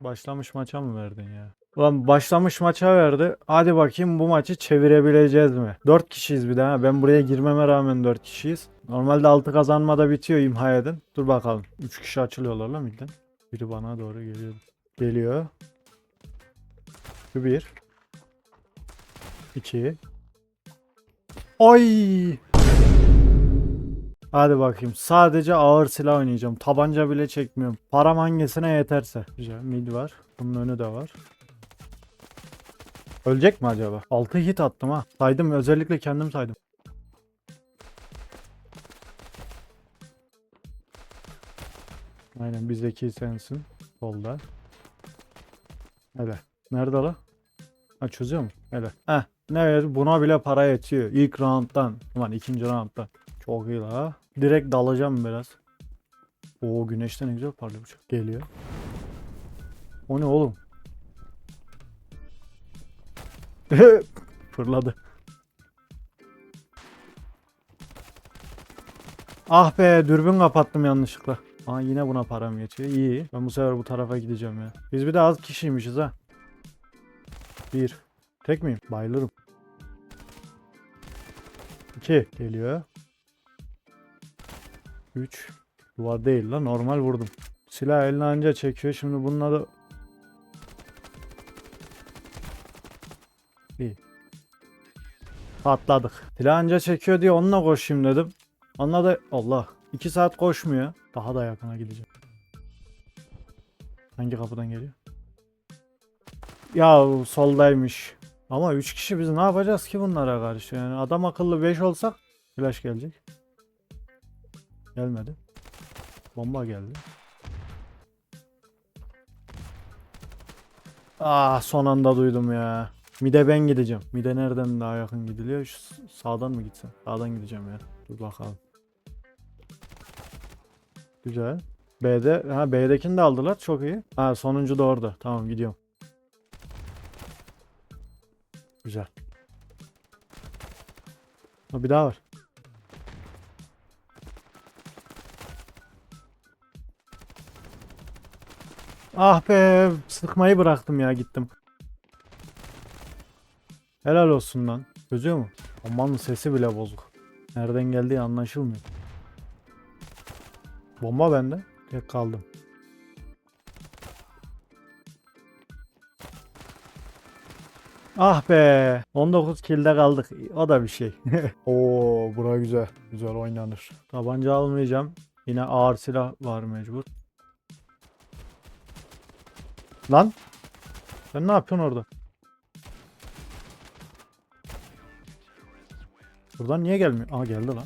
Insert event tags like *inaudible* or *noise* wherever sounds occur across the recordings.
Başlamış maça mı verdin ya? Ulan başlamış maça verdi. Hadi bakayım bu maçı çevirebileceğiz mi? 4 kişiyiz bir daha. Ben buraya girmeme rağmen 4 kişiyiz. Normalde 6 kazanmada bitiyor imha edin. Dur bakalım. 3 kişi açılıyorlar lan birden. Biri bana doğru geliyor. Geliyor. Şu bir. İki. Ay! Hadi bakayım. Sadece ağır silah oynayacağım. Tabanca bile çekmiyorum. Param hangisine yeterse. Güzel. Mid var. Bunun önü de var. Ölecek mi acaba? 6 hit attım ha. Saydım özellikle kendim saydım. Aynen bizdeki sensin. Solda. Hele. Nerede la? Ha çözüyor mu? Hele. Heh. Ne? Buna bile para yetiyor. İlk round'dan. Aman ikinci round'dan. Çok iyi la. Direkt dalacağım biraz. Oo güneşten ne güzel parlıyor bıçak. Geliyor. O ne oğlum? *laughs* Fırladı. Ah be dürbün kapattım yanlışlıkla. Aa yine buna param yetiyor. İyi. Ben bu sefer bu tarafa gideceğim ya. Biz bir de az kişiymişiz ha. Bir. Tek miyim? Bayılırım. İki. Geliyor. Üç. Duvar değil lan normal vurdum. Silah eline anca çekiyor. Şimdi bununla da İyi. Patladık. Silah anca çekiyor diye onunla koşayım dedim. Onunla da Allah. 2 saat koşmuyor. Daha da yakına gideceğim. Hangi kapıdan geliyor? Ya soldaymış. Ama 3 kişi biz ne yapacağız ki bunlara karşı? Yani adam akıllı 5 olsak flash gelecek. Gelmedi. Bomba geldi. Ah son anda duydum ya. Mide ben gideceğim. Mide nereden daha yakın gidiliyor? Şu sağdan mı gitsem? Sağdan gideceğim ya. Dur bakalım. Güzel. B'de, ha B'dekini de aldılar. Çok iyi. Ha sonuncu da orada. Tamam gidiyorum. Güzel. Ha, bir daha var. Ah be, sıkmayı bıraktım ya gittim. Helal olsun lan. Çözüyor mu? Aman sesi bile bozuk. Nereden geldiği anlaşılmıyor. Bomba bende. Tek kaldım. Ah be. 19 kilde kaldık. O da bir şey. *laughs* Oo, bura güzel. Güzel oynanır. Tabanca almayacağım. Yine ağır silah var mecbur. Lan. Sen ne yapıyorsun orada? Buradan niye gelmiyor? Aa geldi lan.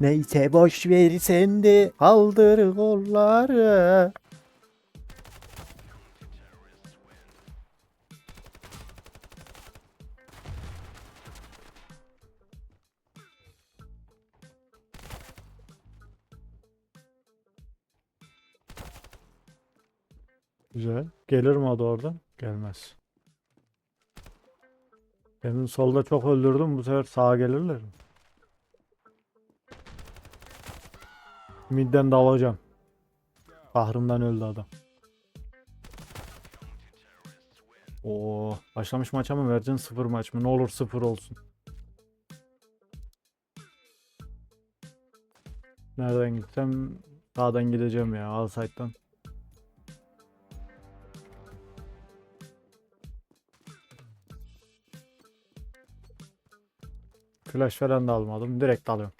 Neyse boş ver sen de kaldır kolları. Gelir mi o da oradan? Gelmez. Demin solda çok öldürdüm. Bu sefer sağa gelirler mi? Midden dalacağım. Kahrımdan öldü adam. Oo, başlamış maça mı vereceksin sıfır maç mı? Ne olur sıfır olsun. Nereden gitsem sağdan gideceğim ya Alsayt'tan. Flash falan da almadım. Direkt alıyorum.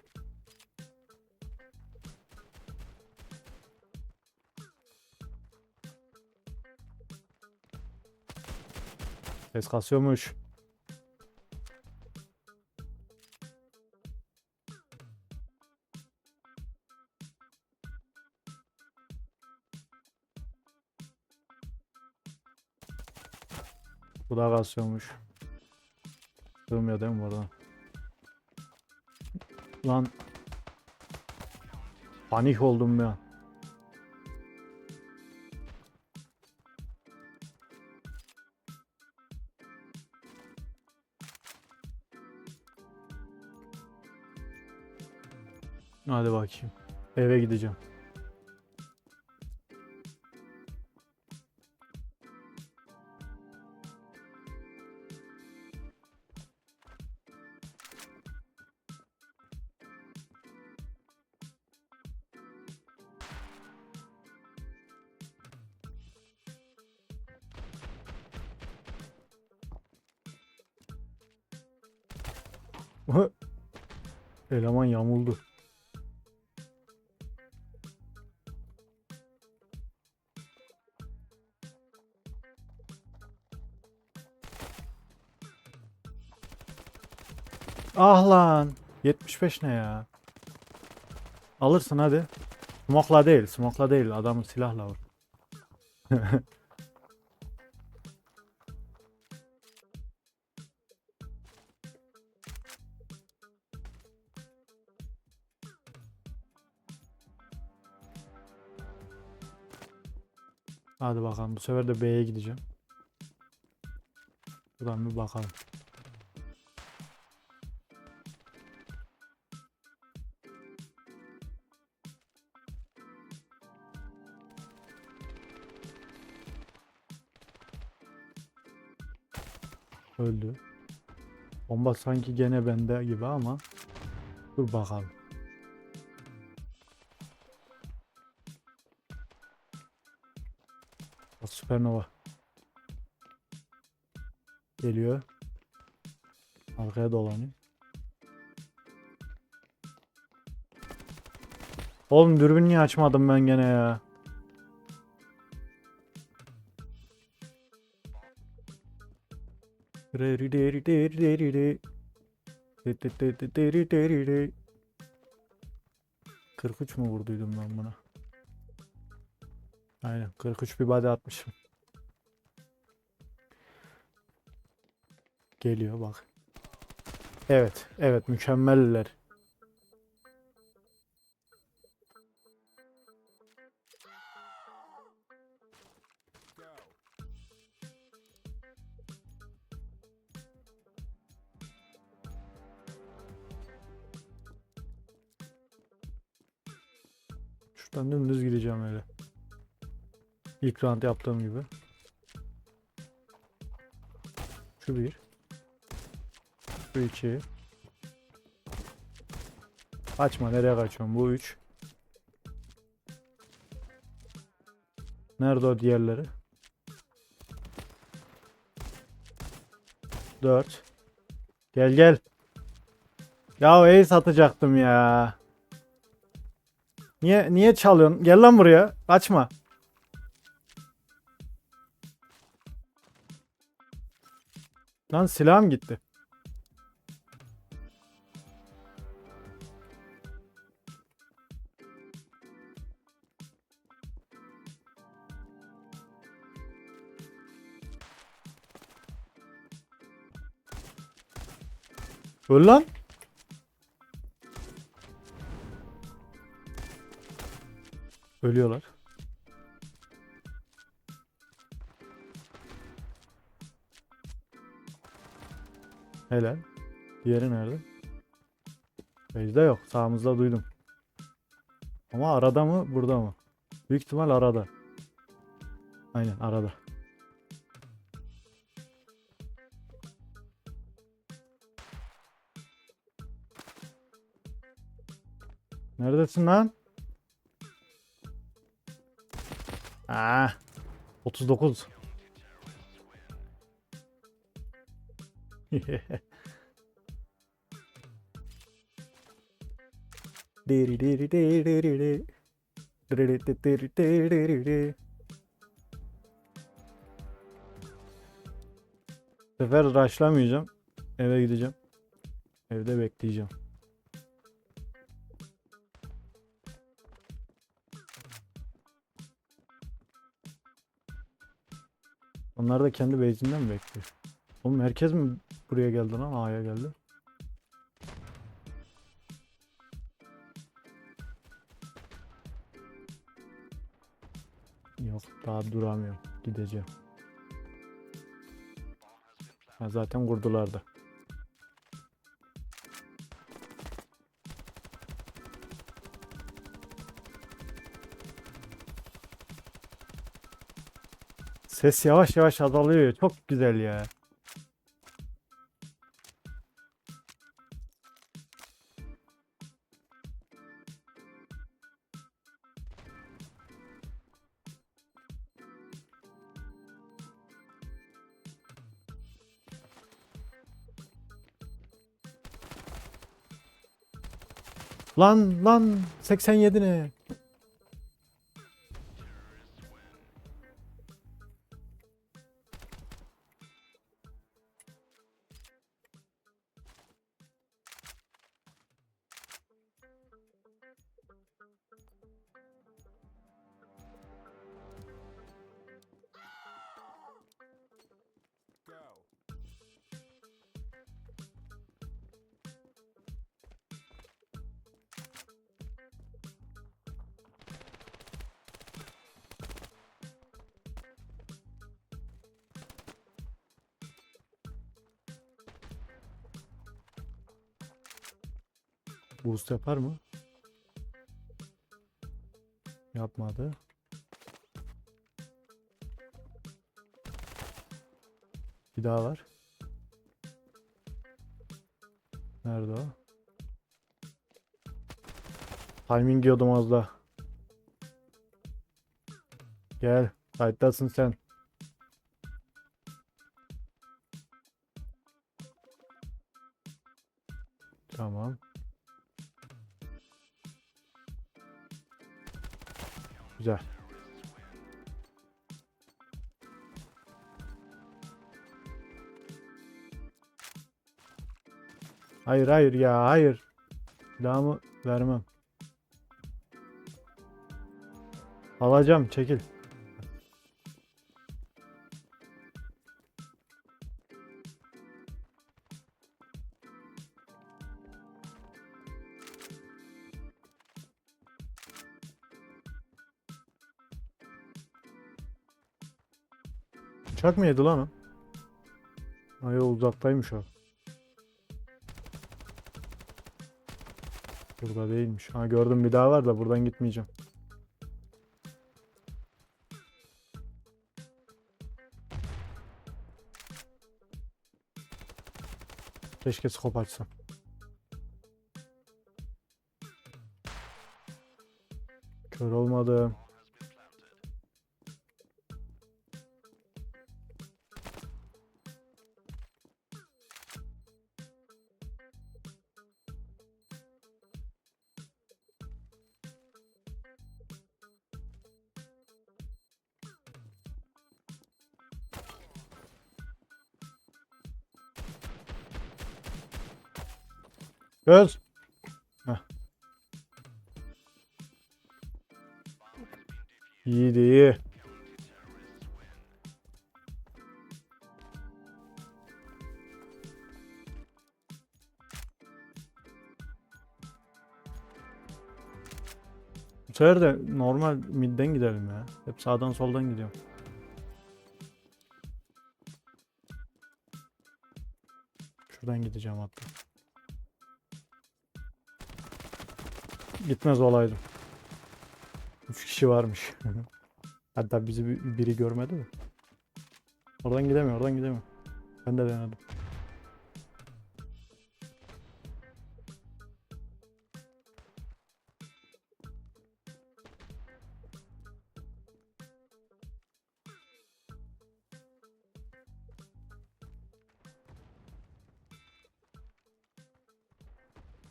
Ses kasıyormuş. Bu da kasıyormuş. Sığmıyor değil mi burada? Lan. Panik oldum ya. Hadi bakayım. Eve gideceğim. Eleman yamuldu. Ah lan. 75 ne ya? Alırsın hadi. Smokla değil, smokla değil. Adamın silahla vur. *laughs* Hadi bakalım bu sefer de B'ye gideceğim. Buradan bir bakalım. Öldü. Bomba sanki gene bende gibi ama dur bakalım. Süpernova. Geliyor. Arkaya dolanıyor. Oğlum dürbün niye açmadım ben gene ya? Kırk üç mü vurduydum ben buna? Aynen 43 bir body atmışım. Geliyor bak. Evet, evet mükemmeller. Şuradan dümdüz gideceğim öyle. İlk round yaptığım gibi. Şu bir. Şu iki. Kaçma nereye kaçıyorsun? Bu üç. Nerede o diğerleri? Dört. Gel gel. Ya ace atacaktım ya. Niye niye çalıyorsun? Gel lan buraya. Kaçma. Lan silahım gitti. Öl lan. Ölüyorlar. Helal. Diğeri nerede? Bejde yok. Sağımızda duydum. Ama arada mı burada mı? Büyük ihtimal arada. Aynen arada. Neredesin lan? Ah. 39. *laughs* Sefer rushlamayacağım. Eve gideceğim. Evde bekleyeceğim. Onlar da kendi base'inden mi bekliyor? Oğlum herkes mi buraya geldi lan? A'ya geldi. Daha duramıyorum. Gideceğim. Ha, zaten kurdular da. Ses yavaş yavaş azalıyor. Çok güzel ya. Lan lan 87 ne? Boost yapar mı? Yapmadı. Bir daha var. Nerede o? Timing yiyordum az daha. Gel. Kayıttasın sen. Güzel. Hayır hayır ya hayır. Silahımı vermem. Alacağım çekil. Uçak mı yedi lan o? Ay uzaktaymış o. Burada değilmiş. Ha gördüm bir daha var da buradan gitmeyeceğim. Keşke skop açsam. Kör olmadı. Göz. Heh. İyiydi iyi. Bu sefer de normal midden gidelim ya. Hep sağdan soldan gidiyorum. Şuradan gideceğim hatta. Gitmez olaydım. Üç kişi varmış. *laughs* Hatta bizi bi- biri görmedi mi? Oradan gidemiyor, oradan gidemiyor. Ben de denedim.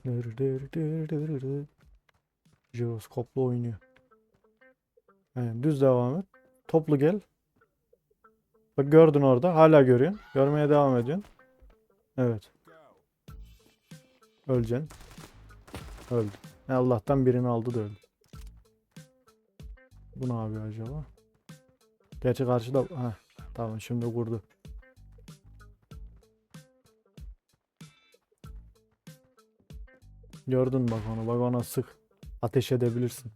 Dır dır dır dır dır. Jiroskopla oynuyor. Aynen, düz devam et. Toplu gel. Bak gördün orada. Hala görüyorsun. Görmeye devam ediyorsun. Evet. Öleceksin. Öldü. Ne Allah'tan birini aldı da öldü. Bu ne yapıyor acaba? Gerçi karşıda... Heh, tamam şimdi vurdu. Gördün bak onu. Bak ona sık. Ateş edebilirsin.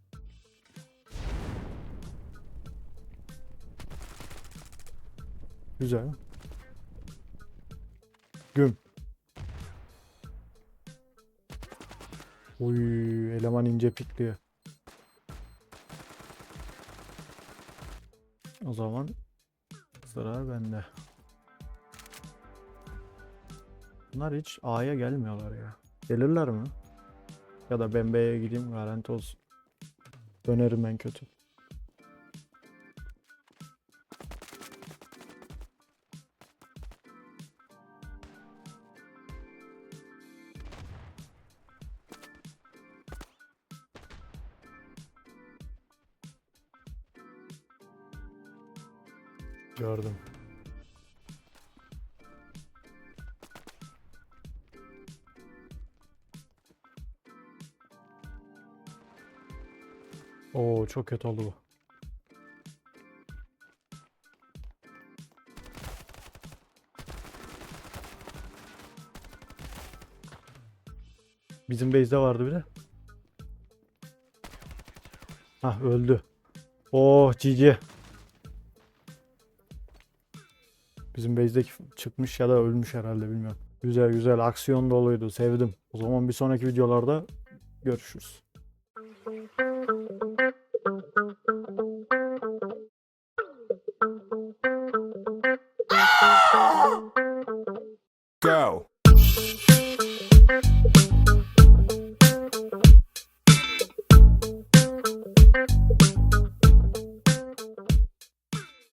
Güzel. Güm. Uy, eleman ince pikliyor. O zaman sıra bende. Bunlar hiç A'ya gelmiyorlar ya. Gelirler mi? Ya da Bembe'ye gideyim garanti olsun. Dönerim en kötü. Gördüm. Oo çok kötü oldu bu. Bizim base'de vardı bir de. Hah öldü. Oh GG. Bizim base'deki çıkmış ya da ölmüş herhalde bilmiyorum. Güzel güzel aksiyon doluydu sevdim. O zaman bir sonraki videolarda görüşürüz.